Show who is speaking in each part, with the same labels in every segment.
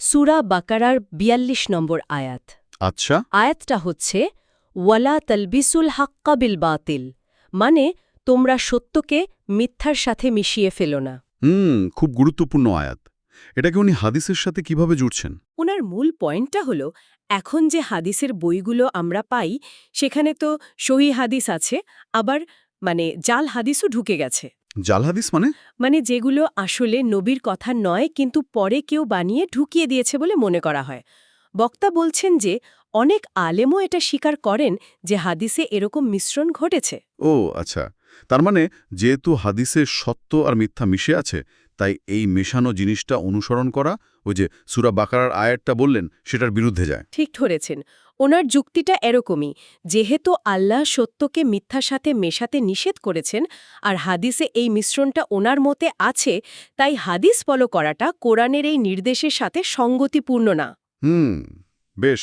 Speaker 1: সুরা বাকারার বিয়াল্লিশ নম্বর আয়াত।
Speaker 2: আচ্ছা।
Speaker 1: আয়াতটা হচ্ছে ওয়ালা তলবিসুল হাক্কা বিল বাতিল মানে তোমরা সত্যকে মিথ্যার সাথে মিশিয়ে ফেলো না।
Speaker 2: হুম খুব গুরুত্বপূর্ণ আয়াত। এটাকে উনি হাদিসের সাথে কীভাবে জুড়ছেন?
Speaker 1: ওনার মূল পয়েন্টটা হলো এখন যে হাদিসের বইগুলো আমরা পাই সেখানে তো সহি হাদিস আছে আবার মানে জাল হাদিসও ঢুকে গেছে।
Speaker 2: জাল হাদিস মানে?
Speaker 1: মানে যেগুলো আসলে নবীর কথা নয় কিন্তু পরে কেউ বানিয়ে ঢুকিয়ে দিয়েছে বলে মনে করা হয়। বক্তা বলছেন যে অনেক আলেমও এটা স্বীকার করেন যে হাদিসে এরকম মিশ্রণ ঘটেছে।
Speaker 2: ও আচ্ছা। তার মানে যেহেতু হাদিসে সত্য আর মিথ্যা মিশে আছে তাই এই মেশানো জিনিসটা অনুসরণ করা ওই যে সুরা বাকারার আয়াতটা বললেন সেটার বিরুদ্ধে যায়।
Speaker 1: ঠিক ধরেছেন। ওনার যুক্তিটা এরকমই যেহেতু আল্লাহ সত্যকে মিথ্যার সাথে মেশাতে নিষেধ করেছেন আর হাদিসে এই মিশ্রণটা ওনার মতে আছে তাই হাদিস ফলো করাটা কোরআনের এই নির্দেশের সাথে সঙ্গতিপূর্ণ না।
Speaker 2: হুম বেশ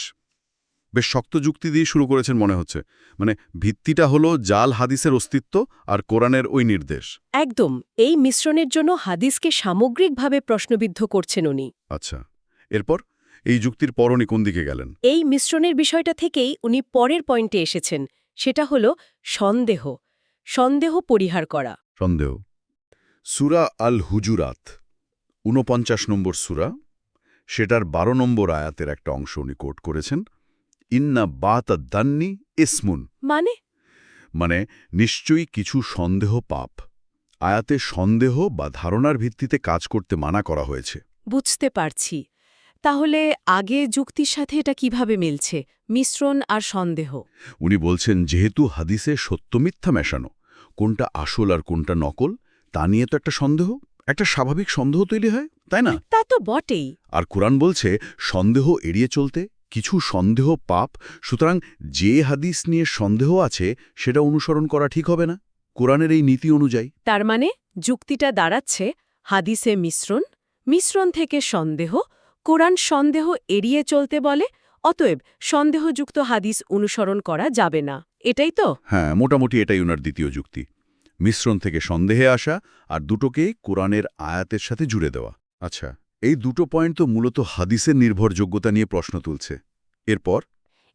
Speaker 2: বেশ শক্ত যুক্তি দিয়ে শুরু করেছেন মনে হচ্ছে। মানে ভিত্তিটা হলো জাল হাদিসের অস্তিত্ব আর কোরআনের ওই নির্দেশ।
Speaker 1: একদম এই মিশ্রণের জন্য হাদিসকে সামগ্রিকভাবে প্রশ্নবিদ্ধ করছেন উনি।
Speaker 2: আচ্ছা এরপর? এই যুক্তির পরনি কোন দিকে গেলেন?
Speaker 1: এই মিশ্রণের বিষয়টা থেকেই উনি পরের পয়েন্টে এসেছেন সেটা হলো সন্দেহ সন্দেহ পরিহার করা।
Speaker 2: সন্দেহ। সুরা আল হুজুরাত ঊনপঞ্চাশ নম্বর সুরা সেটার বারো নম্বর আয়াতের একটা অংশ উনি কোট করেছেন ইন্না বাত দান্নি ইসমুন।
Speaker 1: মানে?
Speaker 2: মানে নিশ্চয়ই কিছু সন্দেহ পাপ আয়াতে সন্দেহ বা ধারণার ভিত্তিতে কাজ করতে মানা করা হয়েছে।
Speaker 1: বুঝতে পারছি। তাহলে আগে যুক্তির সাথে এটা কীভাবে মিলছে? মিশ্রণ আর সন্দেহ।
Speaker 2: উনি বলছেন যেহেতু হাদিসে সত্য মিথ্যা মেশানো কোনটা আসল আর কোনটা নকল তা নিয়ে তো একটা সন্দেহ একটা স্বাভাবিক সন্দেহ তৈরি হয় তাই না?
Speaker 1: তা তো বটেই।
Speaker 2: আর কোরআন বলছে সন্দেহ এড়িয়ে চলতে কিছু সন্দেহ পাপ সুতরাং যে হাদিস নিয়ে সন্দেহ আছে সেটা অনুসরণ করা ঠিক হবে না। কোরআনের এই নীতি অনুযায়ী।
Speaker 1: তার মানে যুক্তিটা দাঁড়াচ্ছে হাদিসে মিশ্রণ মিশ্রণ থেকে সন্দেহ কোরআন সন্দেহ এড়িয়ে চলতে বলে অতএব সন্দেহযুক্ত হাদিস অনুসরণ করা যাবে না। এটাই তো?
Speaker 2: হ্যাঁ মোটামুটি এটাই ওনার দ্বিতীয় যুক্তি। মিশ্রণ থেকে সন্দেহে আসা আর দুটোকে কোরআনের আয়াতের সাথে জুড়ে দেওয়া। আচ্ছা এই দুটো পয়েন্ট তো মূলত হাদিসের নির্ভরযোগ্যতা নিয়ে প্রশ্ন তুলছে। এরপর?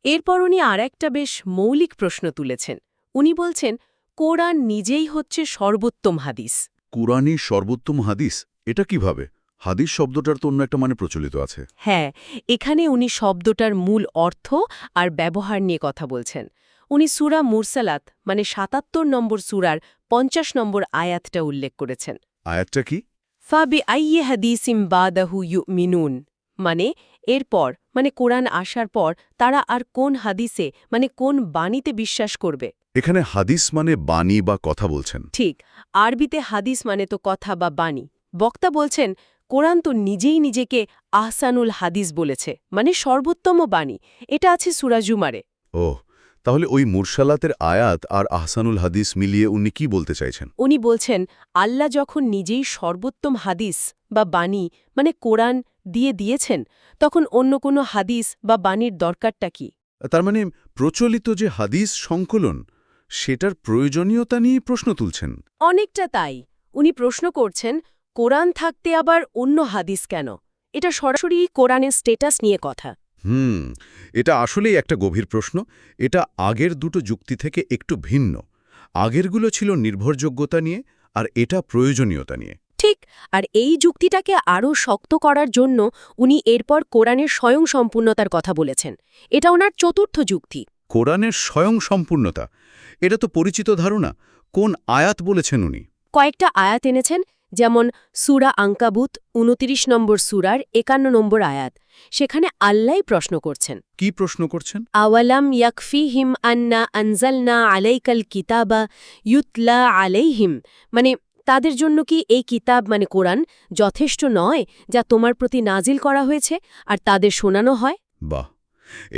Speaker 1: এরপর উনি আর একটা বেশ মৌলিক প্রশ্ন তুলেছেন। উনি বলছেন কোরআন নিজেই হচ্ছে সর্বোত্তম হাদিস।
Speaker 2: কোরআনই সর্বোত্তম হাদিস? এটা কীভাবে? হাদিস শব্দটার তো অন্য একটা মানে প্রচলিত আছে।
Speaker 1: হ্যাঁ এখানে উনি শব্দটার মূল অর্থ আর ব্যবহার নিয়ে কথা বলছেন। উনি সুরা মুরসালাত মানে সাতাত্তর নম্বর সুরার পঞ্চাশ নম্বর আয়াতটা উল্লেখ করেছেন।
Speaker 2: আয়াতটা কি?
Speaker 1: ফাবি আইয়ে হাদিসিম বাদাহু ইউ মিনুন মানে এরপর মানে কোরআন আসার পর তারা আর কোন হাদিসে মানে কোন বাণীতে বিশ্বাস করবে?
Speaker 2: এখানে হাদিস মানে বাণী বা কথা বলছেন।
Speaker 1: ঠিক আরবিতে হাদিস মানে তো কথা বা বাণী। বক্তা বলছেন কোরআন তো নিজেই নিজেকে আহসানুল হাদিস বলেছে মানে সর্বোত্তম বাণী। এটা আছে সুরাজুমারে
Speaker 2: ও তাহলে ওই মুরসালাতের আয়াত আর আহসানুল হাদিস মিলিয়ে উনি কি বলতে চাইছেন?
Speaker 1: উনি বলছেন আল্লাহ যখন নিজেই সর্বোত্তম হাদিস বা বাণী মানে কোরআন দিয়ে দিয়েছেন তখন অন্য কোনো হাদিস বা বাণীর দরকারটা কি?
Speaker 2: তার মানে প্রচলিত যে হাদিস সংকলন সেটার প্রয়োজনীয়তা নিয়ে প্রশ্ন তুলছেন।
Speaker 1: অনেকটা তাই। উনি প্রশ্ন করছেন কোরআন থাকতে আবার অন্য হাদিস কেন? এটা সরাসরি কোরআনের স্টেটাস নিয়ে কথা।
Speaker 2: হুম এটা আসলেই একটা গভীর প্রশ্ন। এটা আগের দুটো যুক্তি থেকে একটু ভিন্ন। আগেরগুলো ছিল নির্ভরযোগ্যতা নিয়ে আর এটা প্রয়োজনীয়তা নিয়ে।
Speaker 1: ঠিক আর এই যুক্তিটাকে আরও শক্ত করার জন্য উনি এরপর কোরআনের স্বয়ং সম্পূর্ণতার কথা বলেছেন। এটা ওনার চতুর্থ যুক্তি।
Speaker 2: কোরআনের স্বয়ং সম্পূর্ণতা এটা তো পরিচিত ধারণা। কোন আয়াত বলেছেন উনি?
Speaker 1: কয়েকটা আয়াত এনেছেন যেমন সুরা আঙ্কাবুত উনতিরিশ নম্বর সুরার একান্ন নম্বর আয়াত। সেখানে আল্লাহ প্রশ্ন করছেন
Speaker 2: কি প্রশ্ন করছেন?
Speaker 1: আওয়ালাম ইয়াকফি হিম আন্না আনজালনা আলাইকাল কিতাবা ইউতলা আলাইহিম। মানে তাদের জন্য কি এই কিতাব মানে কোরআন যথেষ্ট নয় যা তোমার প্রতি নাজিল করা হয়েছে আর তাদের শোনানো হয়?
Speaker 2: বাহ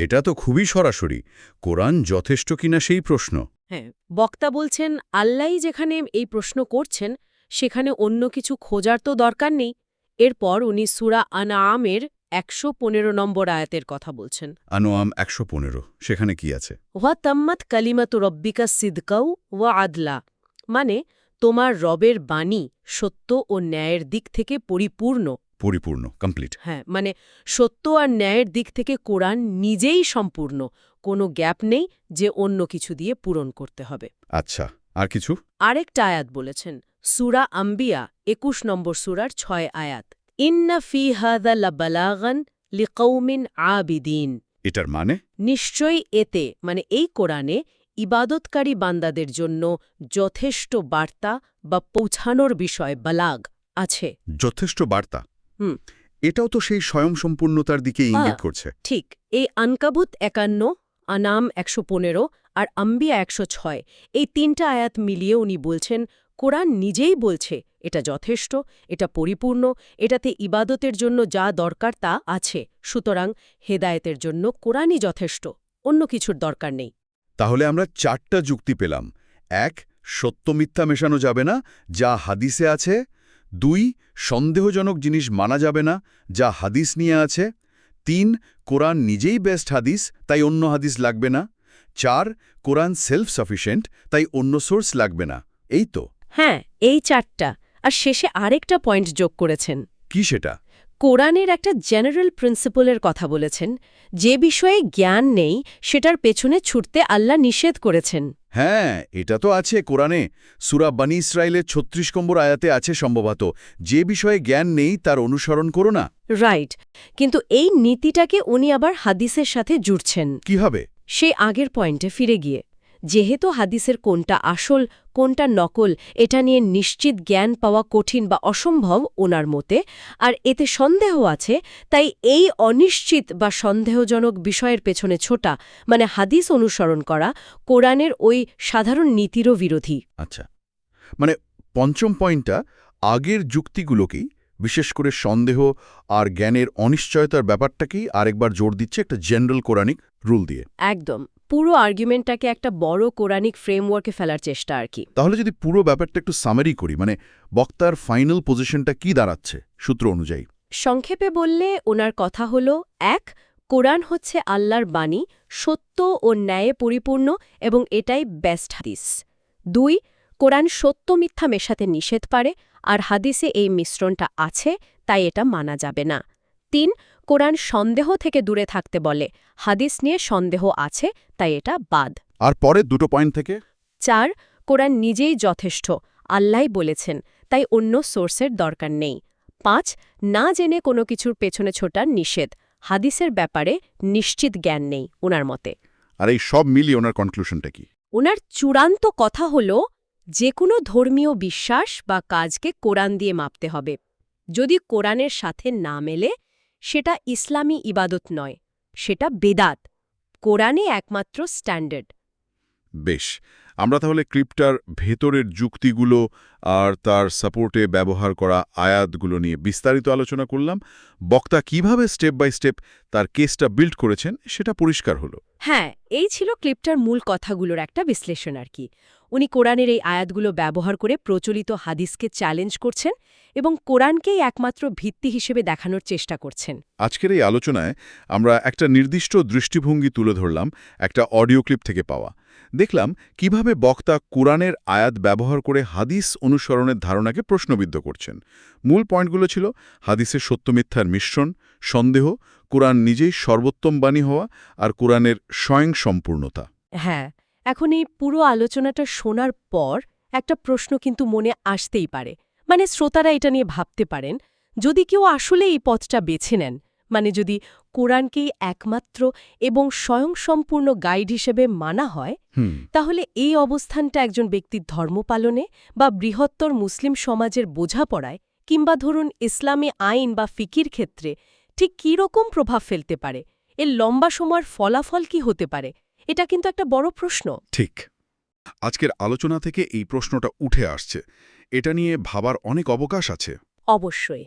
Speaker 2: এটা তো খুবই সরাসরি। কোরআন যথেষ্ট কিনা সেই প্রশ্ন?
Speaker 1: হ্যাঁ বক্তা বলছেন আল্লাহ যেখানে এই প্রশ্ন করছেন সেখানে অন্য কিছু খোঁজার তো দরকার নেই। এরপর উনি সুরা আনাআমের একশো পনেরো নম্বর আয়াতের কথা বলছেন।
Speaker 2: আনোয়াম একশো পনেরো সেখানে কি আছে?
Speaker 1: ওয়া তাম্মাত কালিমাতু রব্বিকা সিদকাউ ওয়া আদলা মানে তোমার রবের বাণী সত্য ও ন্যায়ের দিক থেকে পরিপূর্ণ।
Speaker 2: পরিপূর্ণ কমপ্লিট
Speaker 1: হ্যাঁ মানে সত্য আর ন্যায়ের দিক থেকে কোরআন নিজেই সম্পূর্ণ। কোনো গ্যাপ নেই যে অন্য কিছু দিয়ে পূরণ করতে হবে।
Speaker 2: আচ্ছা আর কিছু?
Speaker 1: আরেকটা আয়াত বলেছেন সুরা আম্বিয়া একুশ নম্বর সুরার ছয় আয়াত। ইন্না ফি হাদা লাবালাগান লিকৌমিন আবিদিন।
Speaker 2: এটার মানে?
Speaker 1: নিশ্চয়ই এতে মানে এই কোরআনে ইবাদতকারী বান্দাদের জন্য যথেষ্ট বার্তা বা পৌঁছানোর বিষয় বালাগ আছে।
Speaker 2: যথেষ্ট বার্তা?
Speaker 1: হুম।
Speaker 2: এটাও তো সেই স্বয়ংসম্পূর্ণতার দিকে ইঙ্গিত। করছে।
Speaker 1: ঠিক। এই আনকাবুত একান্ন আনাম একশো পনেরো আর আম্বিয়া একশো ছয় এই তিনটা আয়াত মিলিয়ে উনি বলছেন কোরআন নিজেই বলছে, এটা যথেষ্ট, এটা পরিপূর্ণ, এটাতে ইবাদতের জন্য যা দরকার তা আছে, সুতরাং হেদায়েতের জন্য কোরআনই যথেষ্ট, অন্য কিছুর দরকার নেই।
Speaker 2: তাহলে আমরা চারটা যুক্তি পেলাম। এক, সত্য মিথ্যা মেশানো যাবে না, যা হাদিসে আছে। দুই, সন্দেহজনক জিনিস মানা যাবে না, যা হাদিস নিয়ে আছে। তিন, কোরআন নিজেই বেস্ট হাদিস, তাই অন্য হাদিস লাগবে না। চার, কোরআন সেলফ সাফিসিয়েন্ট তাই অন্য সোর্স লাগবে না। এই তো।
Speaker 1: হ্যাঁ এই চারটা। আর শেষে আরেকটা পয়েন্ট যোগ করেছেন।
Speaker 2: কি সেটা?
Speaker 1: কোরআনের একটা জেনারেল প্রিন্সিপলের কথা বলেছেন। যে বিষয়ে জ্ঞান নেই সেটার পেছনে ছুটতে আল্লাহ নিষেধ করেছেন।
Speaker 2: হ্যাঁ এটা তো আছে কোরআনে। সুরা বানি ইসরায়েলের ছত্রিশ নম্বর আয়াতে আছে সম্ভবত। যে বিষয়ে জ্ঞান নেই তার অনুসরণ করো না।
Speaker 1: রাইট কিন্তু এই নীতিটাকে উনি আবার হাদিসের সাথে জুড়ছেন।
Speaker 2: কীভাবে?
Speaker 1: সেই আগের পয়েন্টে ফিরে গিয়ে। যেহেতু হাদিসের কোনটা আসল, কোনটা নকল, এটা নিয়ে নিশ্চিত জ্ঞান পাওয়া কঠিন বা অসম্ভব ওনার মতে, আর এতে সন্দেহ আছে, তাই এই অনিশ্চিত বা সন্দেহজনক বিষয়ের পেছনে ছোটা মানে হাদিস অনুসরণ করা, কোরআনের ওই সাধারণ নীতিরও বিরোধী।
Speaker 2: আচ্ছা। মানে পঞ্চম পয়েন্টটা, আগের যুক্তিগুলোকেই বিশেষ করে সন্দেহ আর জ্ঞানের অনিশ্চয়তার ব্যাপারটাকেই আরেকবার জোর দিচ্ছে একটা জেনারেল কোরআনিক রুল দিয়ে।
Speaker 1: একদম। পুরো আর্গুমেন্টটাকে একটা বড় কোরআনিক ফ্রেমওয়ার্কে ফেলার চেষ্টা আর কি।
Speaker 2: তাহলে যদি পুরো ব্যাপারটা একটু সামারি করি মানে বক্তার ফাইনাল পজিশনটা কি দাঁড়াচ্ছে সূত্র অনুযায়ী?
Speaker 1: সংক্ষেপে বললে ওনার কথা হল এক কোরআন হচ্ছে আল্লাহর বাণী সত্য ও ন্যায়ে পরিপূর্ণ এবং এটাই বেস্ট হাদিস। দুই কোরআন সত্য মিথ্যা মেশাতে নিষেধ পারে আর হাদিসে এই মিশ্রণটা আছে তাই এটা মানা যাবে না। তিন কোরআন সন্দেহ থেকে দূরে থাকতে বলে। হাদিস নিয়ে সন্দেহ আছে তাই এটা বাদ।
Speaker 2: আর পরে দুটো পয়েন্ট থেকে?
Speaker 1: চার কোরআন নিজেই যথেষ্ট। আল্লাহ বলেছেন তাই অন্য সোর্সের দরকার নেই। পাঁচ না জেনে কোনো কিছুর পেছনে ছোটার নিষেধ। হাদিসের ব্যাপারে নিশ্চিত জ্ঞান নেই ওনার মতে।
Speaker 2: আর এই সব মিলিয়ে ওনার কনক্লুশনটা কি?
Speaker 1: ওনার চূড়ান্ত কথা হল যে কোনো ধর্মীয় বিশ্বাস বা কাজকে কোরআন দিয়ে মাপতে হবে। যদি কোরআনের সাথে না মেলে সেটা ইসলামী ইবাদত নয় সেটা বেদাত কোরআনে একমাত্র স্ট্যান্ডার্ড।
Speaker 2: বেশ আমরা তাহলে ক্রিপ্টার ভেতরের যুক্তিগুলো আর তার সাপোর্টে ব্যবহার করা আয়াতগুলো নিয়ে বিস্তারিত আলোচনা করলাম। বক্তা কীভাবে স্টেপ বাই স্টেপ তার কেসটা বিল্ড করেছেন সেটা পরিষ্কার হলো।
Speaker 1: হ্যাঁ এই ছিল ক্লিপটার মূল কথাগুলোর একটা বিশ্লেষণ আর কি। উনি কোরআনের এই আয়াতগুলো ব্যবহার করে প্রচলিত হাদিসকে চ্যালেঞ্জ করছেন এবং কোরআনকেই একমাত্র ভিত্তি হিসেবে দেখানোর চেষ্টা করছেন।
Speaker 2: আজকের এই আলোচনায় আমরা একটা নির্দিষ্ট দৃষ্টিভঙ্গি তুলে ধরলাম একটা অডিও ক্লিপ থেকে পাওয়া। দেখলাম কীভাবে বক্তা কোরআনের আয়াত ব্যবহার করে হাদিস অনুসরণের ধারণাকে প্রশ্নবিদ্ধ করছেন। মূল পয়েন্টগুলো ছিল হাদিসের সত্যমিথ্যার মিশ্রণ সন্দেহ কোরআন নিজেই সর্বোত্তম বাণী হওয়া আর কোরআনের স্বয়ংসম্পূর্ণতা।
Speaker 1: হ্যাঁ এখন এই পুরো আলোচনাটা শোনার পর একটা প্রশ্ন কিন্তু মনে আসতেই পারে। মানে শ্রোতারা এটা নিয়ে ভাবতে পারেন যদি কেউ আসলে এই পথটা বেছে নেন মানে যদি কোরআনকেই একমাত্র এবং স্বয়ংসম্পূর্ণ গাইড হিসেবে মানা হয় তাহলে এই অবস্থানটা একজন ব্যক্তির ধর্ম পালনে বা বৃহত্তর মুসলিম সমাজের বোঝাপড়ায় কিংবা ধরুন ইসলামী আইন বা ফিকির ক্ষেত্রে ঠিক কীরকম প্রভাব ফেলতে পারে? এর লম্বা সময়ের ফলাফল কি হতে পারে? এটা কিন্তু একটা বড় প্রশ্ন।
Speaker 2: ঠিক। আজকের আলোচনা থেকে এই প্রশ্নটা উঠে আসছে। এটা নিয়ে ভাবার অনেক অবকাশ আছে।
Speaker 1: অবশ্যই।